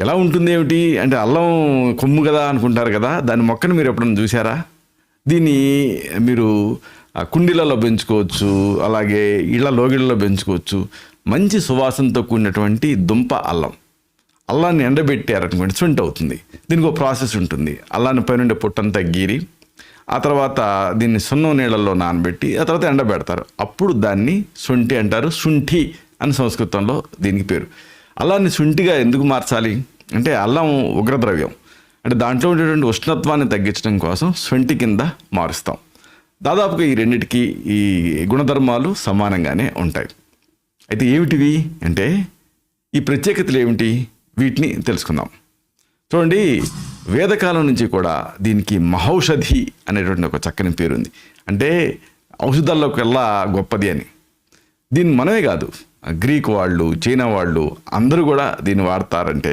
ఎలా ఉంటుంది ఏమిటి అంటే అల్లం కొమ్ము కదా అనుకుంటారు కదా దాని మొక్కను మీరు ఎప్పుడైనా చూసారా దీన్ని మీరు కుండీలలో పెంచుకోవచ్చు అలాగే ఇళ్ళ లోగిళ్ళలో పెంచుకోవచ్చు. మంచి సువాసనతో కూడినటువంటి దుంప అల్లం. అల్లాన్ని ఎండబెట్టారనుకోండి సొంటి అవుతుంది. దీనికి ఒక ప్రాసెస్ ఉంటుంది. అల్లాన్ని పైనుండే పుట్టంతా గీరి ఆ తర్వాత దీన్ని సున్నం నీళ్ళల్లో నానబెట్టి ఆ తర్వాత ఎండబెడతారు. అప్పుడు దాన్ని శొంఠి అంటారు. శుంఠి అని సంస్కృతంలో దీనికి పేరు. అల్లాన్ని శుంఠిగా ఎందుకు మార్చాలి? అంటే అల్లం ఉగ్రద్రవ్యం. అంటే దాంట్లో ఉండేటువంటి ఉష్ణత్వాన్ని తగ్గించడం కోసం శుంఠి కింద మారుస్తాం. దాదాపుగా ఈ రెండిటికి ఈ గుణధర్మాలు సమానంగానే ఉంటాయి. అయితే ఏమిటివి? అంటే ఈ ప్రత్యేకతలు ఏమిటి? వీటిని తెలుసుకుందాం. చూడండి వేదకాలం నుంచి కూడా దీనికి మహౌషధి అనేటువంటి ఒక చక్కని పేరుంది. అంటే ఔషధాల్లోకెల్లా గొప్పది అని. దీన్ని మనమే కాదు గ్రీక్ వాళ్ళు చైనా వాళ్ళు అందరూ కూడా దీన్ని వాడతారంటే